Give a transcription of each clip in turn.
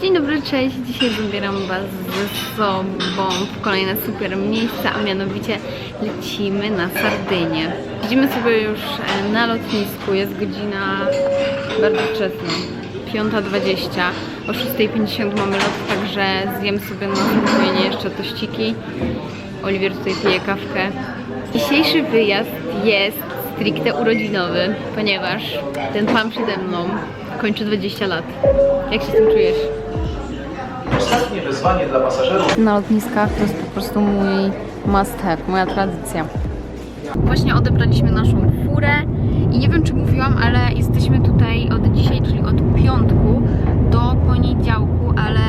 Dzień dobry, cześć. Dzisiaj zabieram Was ze sobą w kolejne super miejsca, a mianowicie lecimy na Sardynię. Siedzimy sobie już e, na lotnisku, jest godzina bardzo wczesna, 5.20. O 6.50 mamy lot, także zjem sobie na spokojnie jeszcze tościki. Oliwier tutaj pije kawkę. Dzisiejszy wyjazd jest stricte urodzinowy, ponieważ ten pan przede mną kończy 20 lat. Jak się z tym czujesz? Ostatnie wyzwanie dla pasażerów. Na lotniskach to jest po prostu mój must have, moja tradycja. Właśnie odebraliśmy naszą furę i nie wiem czy mówiłam, ale jesteśmy tutaj od dzisiaj, czyli od piątku do poniedziałku, ale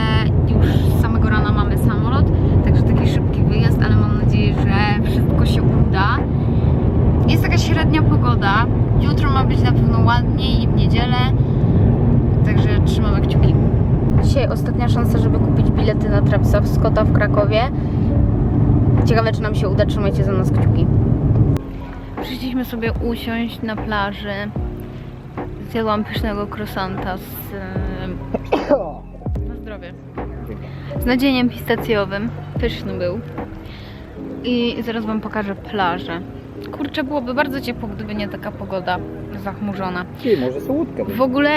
już z samego rana mamy samolot, także taki szybki wyjazd, ale mam nadzieję, że wszystko się uda. Jest taka średnia pogoda, jutro ma być na pewno ładniej i w niedzielę, także trzymamy kciuki. Dzisiaj ostatnia szansa, żeby kupić bilety na Trapsa Scotta w Krakowie. Ciekawe, czy nam się uda. Trzymajcie za nas kciuki. Przyszliśmy sobie usiąść na plaży. Zjadłam pysznego croissanta z... Na zdrowie. Z nadzieniem pistacjowym. Pyszny był. I zaraz Wam pokażę plażę. Kurczę, byłoby bardzo ciepło, gdyby nie taka pogoda zachmurzona. Ty, może słódkę. W ogóle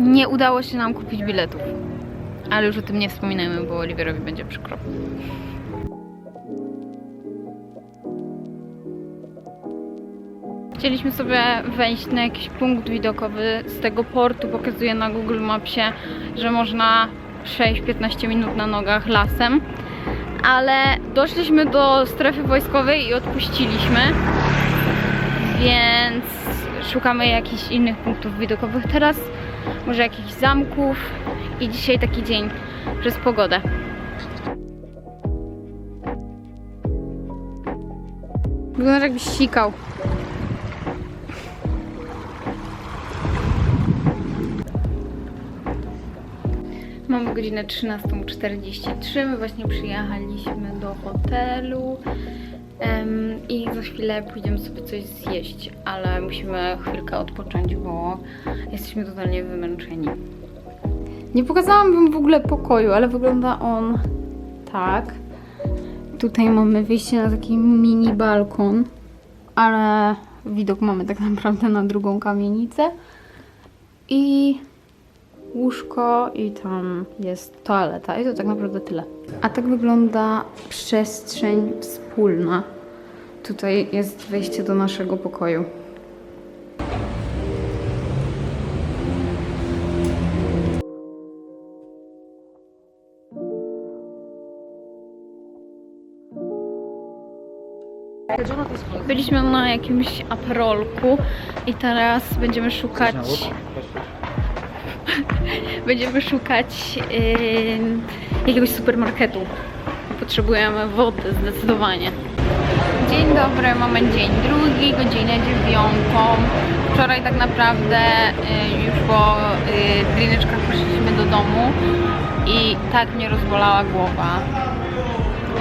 nie udało się nam kupić biletów. Ale już o tym nie wspominajmy, bo Oliverowi będzie przykro. Chcieliśmy sobie wejść na jakiś punkt widokowy z tego portu. Pokazuje na Google Mapsie, że można 6-15 minut na nogach lasem. Ale doszliśmy do strefy wojskowej i odpuściliśmy. Więc szukamy jakichś innych punktów widokowych teraz może jakichś zamków i dzisiaj taki dzień przez pogodę. Wygląda jakbyś sikał. Mamy godzinę 13.43, my właśnie przyjechaliśmy do hotelu em, i za chwilę pójdziemy sobie coś zjeść, ale musimy chwilkę odpocząć, bo jesteśmy totalnie wymęczeni. Nie pokazałam wam w ogóle pokoju, ale wygląda on tak. Tutaj mamy wyjście na taki mini balkon, ale widok mamy tak naprawdę na drugą kamienicę. I łóżko i tam jest toaleta i to tak naprawdę tyle. A tak wygląda przestrzeń wspólna. Tutaj jest wejście do naszego pokoju. Byliśmy na jakimś aperolku i teraz będziemy szukać będziemy szukać ym, jakiegoś supermarketu. Potrzebujemy wody zdecydowanie. Dzień dobry, mamy dzień drugi, godzinę dziewiątą. Wczoraj tak naprawdę y, już po y, drineczkach poszliśmy do domu i tak mnie rozbolała głowa,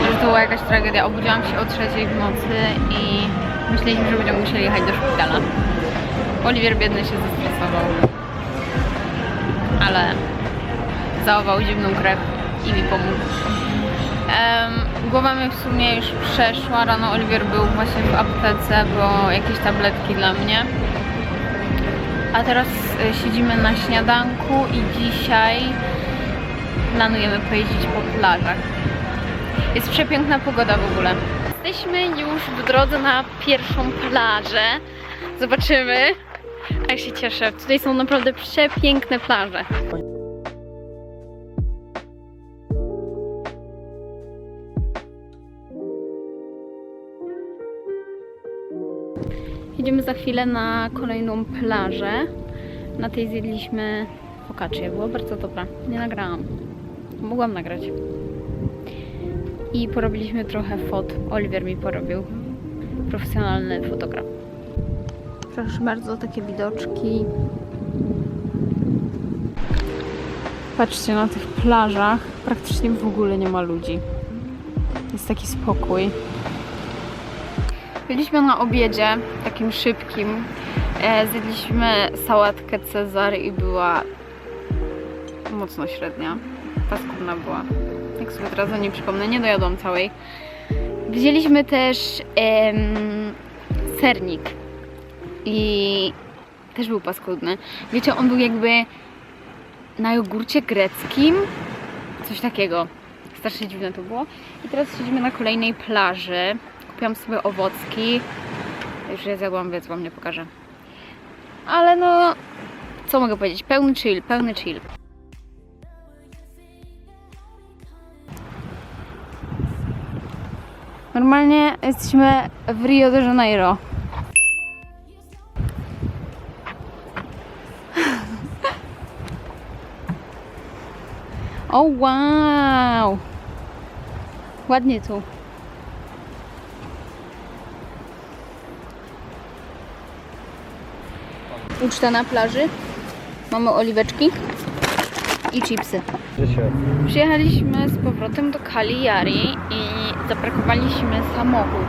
że to była jakaś tragedia. Obudziłam się o trzeciej w nocy i myśleliśmy, że będziemy musieli jechać do szpitala. Oliwier biedny się zestresował ale zachował zimną krew i mi pomógł. Em, głowa mi w sumie już przeszła. Rano Oliwier był właśnie w aptece, bo jakieś tabletki dla mnie. A teraz e, siedzimy na śniadanku i dzisiaj planujemy pojeździć po plażach. Jest przepiękna pogoda w ogóle. Jesteśmy już w drodze na pierwszą plażę. Zobaczymy. A ja się cieszę. Tutaj są naprawdę przepiękne plaże. Jedziemy za chwilę na kolejną plażę. Na tej zjedliśmy focaccię. Była bardzo dobra. Nie nagrałam. Mogłam nagrać. I porobiliśmy trochę fot. Oliver mi porobił. Profesjonalny fotograf. Proszę bardzo, takie widoczki. Patrzcie na tych plażach. Praktycznie w ogóle nie ma ludzi. Jest taki spokój. Byliśmy na obiedzie, takim szybkim. E, zjedliśmy sałatkę Cezar i była mocno średnia. Paskudna była. Jak sobie teraz o niej przypomnę, nie dojadłam całej. Wzięliśmy też em, sernik i też był paskudny. Wiecie, on był jakby na jogurcie greckim, coś takiego. Strasznie dziwne to było. I teraz siedzimy na kolejnej plaży. Kupiłam sobie owocki. Już je zjadłam, więc wam nie pokażę. Ale no, co mogę powiedzieć? Pełny chill, pełny chill. Normalnie jesteśmy w Rio de Janeiro. O wow! Ładnie tu. Uczta na plaży. Mamy oliweczki i chipsy. Przyjechaliśmy z powrotem do Cagliari i zaparkowaliśmy samochód.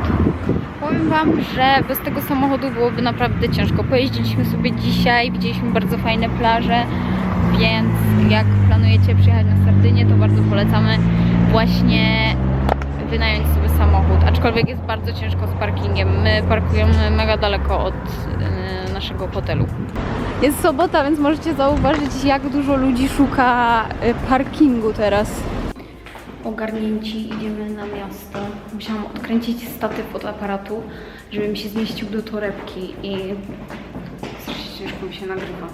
Powiem Wam, że bez tego samochodu byłoby naprawdę ciężko. Pojeździliśmy sobie dzisiaj, widzieliśmy bardzo fajne plaże, więc jak planujecie przyjechać na Sardynię, to bardzo polecamy właśnie wynająć sobie samochód. Aczkolwiek jest bardzo ciężko z parkingiem. My parkujemy mega daleko od e, naszego hotelu. Jest sobota, więc możecie zauważyć, jak dużo ludzi szuka e, parkingu teraz. Ogarnięci idziemy na miasto. Musiałam odkręcić statyw od aparatu, żeby mi się zmieścił do torebki i strasznie ciężko mi się nagrywa.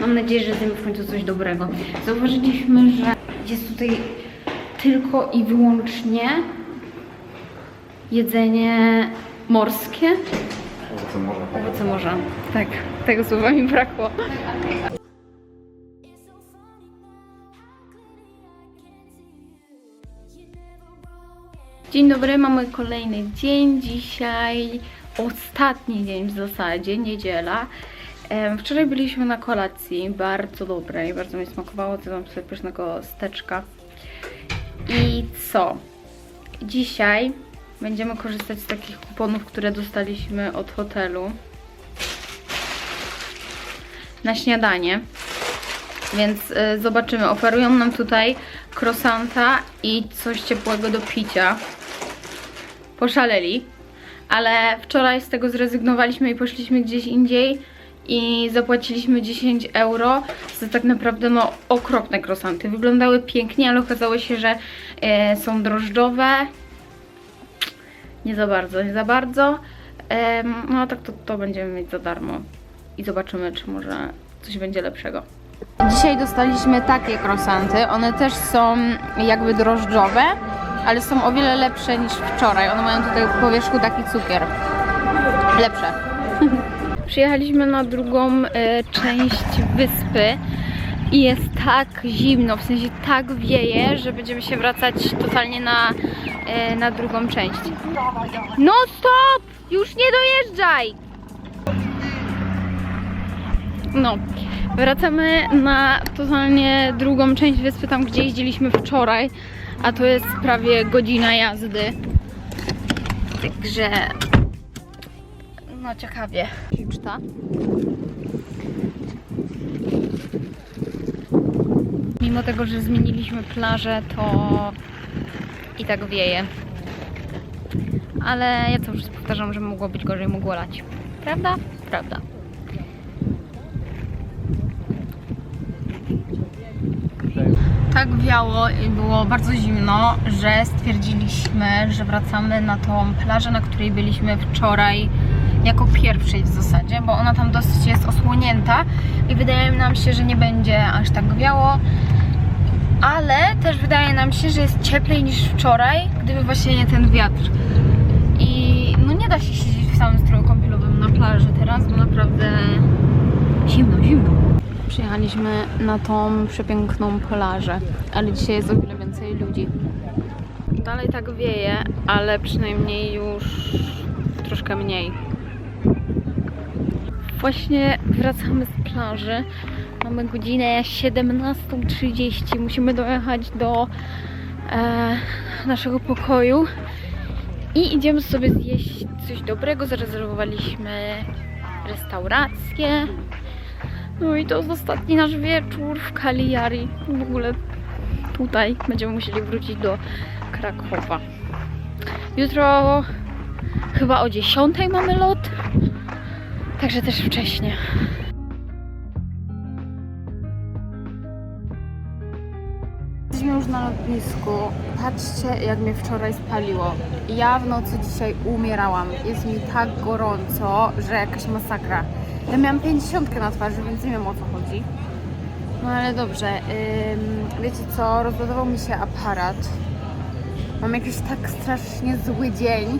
Mam nadzieję, że zjemy w końcu coś dobrego. Zauważyliśmy, że jest tutaj tylko i wyłącznie jedzenie morskie. Owoce morza. Owoce morza. Tak, tego słowa mi brakło. Dzień dobry, mamy kolejny dzień. Dzisiaj ostatni dzień w zasadzie, niedziela. Wczoraj byliśmy na kolacji, bardzo dobrej, bardzo mi smakowało, zjadłam sobie pysznego steczka. I co? Dzisiaj będziemy korzystać z takich kuponów, które dostaliśmy od hotelu na śniadanie. Więc y, zobaczymy. Oferują nam tutaj krosanta i coś ciepłego do picia. Poszaleli. Ale wczoraj z tego zrezygnowaliśmy i poszliśmy gdzieś indziej i zapłaciliśmy 10 euro za tak naprawdę no okropne krosanty. Wyglądały pięknie, ale okazało się, że e, są drożdżowe. Nie za bardzo, nie za bardzo. No a tak to, to będziemy mieć za darmo. I zobaczymy, czy może coś będzie lepszego. Dzisiaj dostaliśmy takie krosanty. One też są jakby drożdżowe, ale są o wiele lepsze niż wczoraj. One mają tutaj po wierzchu taki cukier. Lepsze. Przyjechaliśmy na drugą e, część wyspy i jest tak zimno, w sensie tak wieje, że będziemy się wracać totalnie na, e, na drugą część. No stop! Już nie dojeżdżaj! No, wracamy na totalnie drugą część wyspy, tam gdzie jeździliśmy wczoraj, a to jest prawie godzina jazdy. Także no ciekawie. Uczta. Mimo tego, że zmieniliśmy plażę, to i tak wieje. Ale ja cały czas powtarzam, że mogło być gorzej, mogło lać. Prawda? Prawda. Tak wiało i było bardzo zimno, że stwierdziliśmy, że wracamy na tą plażę, na której byliśmy wczoraj jako pierwszej w zasadzie, bo ona tam dosyć jest osłonięta i wydaje nam się, że nie będzie aż tak wiało, ale też wydaje nam się, że jest cieplej niż wczoraj, gdyby właśnie nie ten wiatr. I no nie da się siedzieć w samym stroju kąpielowym na plaży teraz, bo naprawdę zimno, zimno. Przyjechaliśmy na tą przepiękną plażę, ale dzisiaj jest o wiele więcej ludzi. Dalej tak wieje, ale przynajmniej już troszkę mniej. Właśnie wracamy z plaży. Mamy godzinę 17.30. Musimy dojechać do e, naszego pokoju i idziemy sobie zjeść coś dobrego. Zarezerwowaliśmy restaurację. No i to jest ostatni nasz wieczór w Cagliari. W ogóle tutaj będziemy musieli wrócić do Krakowa. Jutro chyba o 10 mamy lot. Także też wcześnie. Jesteśmy już na lotnisku. Patrzcie, jak mnie wczoraj spaliło. Ja w nocy dzisiaj umierałam. Jest mi tak gorąco, że jakaś masakra. Ja miałam 50 na twarzy, więc nie wiem o co chodzi. No ale dobrze. Ym, wiecie co? Rozładował mi się aparat. Mam jakiś tak strasznie zły dzień.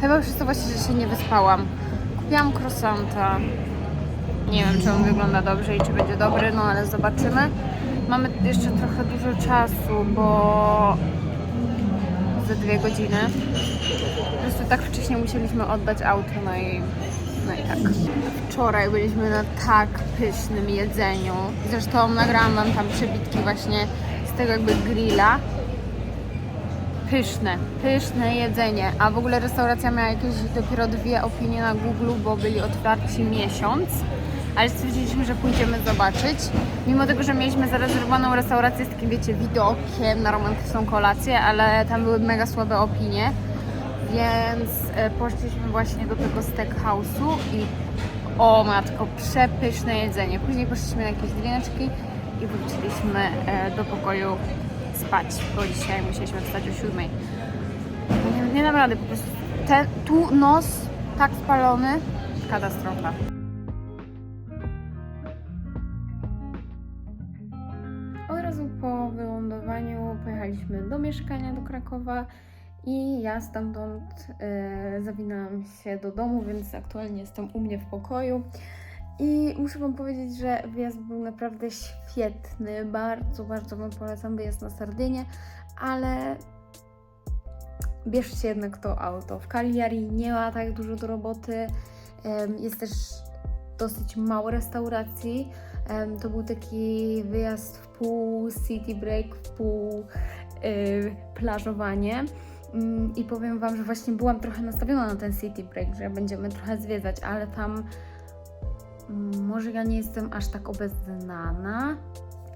Chyba przez to właśnie, że się nie wyspałam. Kupiłam croissanta. Nie wiem, czy on wygląda dobrze i czy będzie dobry, no ale zobaczymy. Mamy jeszcze trochę dużo czasu, bo za dwie godziny. Po prostu tak wcześnie musieliśmy oddać auto, no i, no i tak. Wczoraj byliśmy na tak pysznym jedzeniu. Zresztą nagrałam wam tam przebitki właśnie z tego jakby grilla. Pyszne, pyszne jedzenie. A w ogóle restauracja miała jakieś dopiero dwie opinie na Google, bo byli otwarci miesiąc. Ale stwierdziliśmy, że pójdziemy zobaczyć. Mimo tego, że mieliśmy zarezerwowaną restaurację z takim, wiecie, widokiem na romantyczną kolację, ale tam były mega słabe opinie. Więc e, poszliśmy właśnie do tego steakhouse'u i o matko, przepyszne jedzenie. Później poszliśmy na jakieś drineczki i wróciliśmy e, do pokoju spać, bo dzisiaj musieliśmy wstać o siódmej. Nie, nie dam rady, po prostu ten, tu nos tak spalony, katastrofa. Od razu po wylądowaniu pojechaliśmy do mieszkania do Krakowa i ja stamtąd e, zawinęłam się do domu, więc aktualnie jestem u mnie w pokoju. I muszę Wam powiedzieć, że wyjazd był naprawdę świetny. Bardzo, bardzo Wam polecam wyjazd na Sardynię, ale bierzcie jednak to auto. W Cagliari nie ma tak dużo do roboty. Jest też dosyć mało restauracji. To był taki wyjazd w pół city break, w pół y, plażowanie. Mm, I powiem Wam, że właśnie byłam trochę nastawiona na ten city break, że będziemy trochę zwiedzać, ale tam mm, może ja nie jestem aż tak obeznana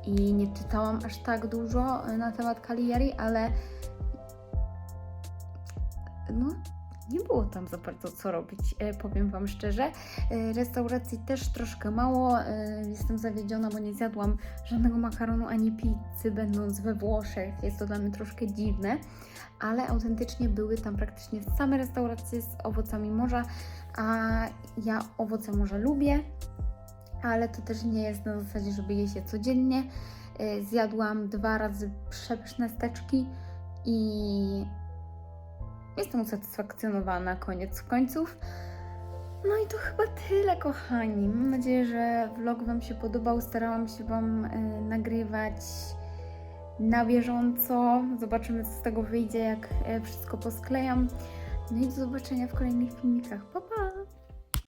i nie czytałam aż tak dużo y, na temat Cagliari, ale no nie było tam za bardzo co robić, e, powiem Wam szczerze. E, Restauracji też troszkę mało. e, Jestem zawiedziona, bo nie zjadłam żadnego makaronu ani pizzy, będąc we Włoszech. Jest to dla mnie troszkę dziwne, ale autentycznie były tam praktycznie same restauracje z owocami morza, a ja owoce morza lubię, ale to też nie jest na zasadzie, żeby je codziennie. E, Zjadłam dwa razy przepyszne steczki i Jestem usatysfakcjonowana, koniec końców. No i to chyba tyle, kochani. Mam nadzieję, że vlog Wam się podobał. Starałam się Wam e, nagrywać na bieżąco. Zobaczymy, co z tego wyjdzie, jak e, wszystko posklejam. No i do zobaczenia w kolejnych filmikach. Pa, pa!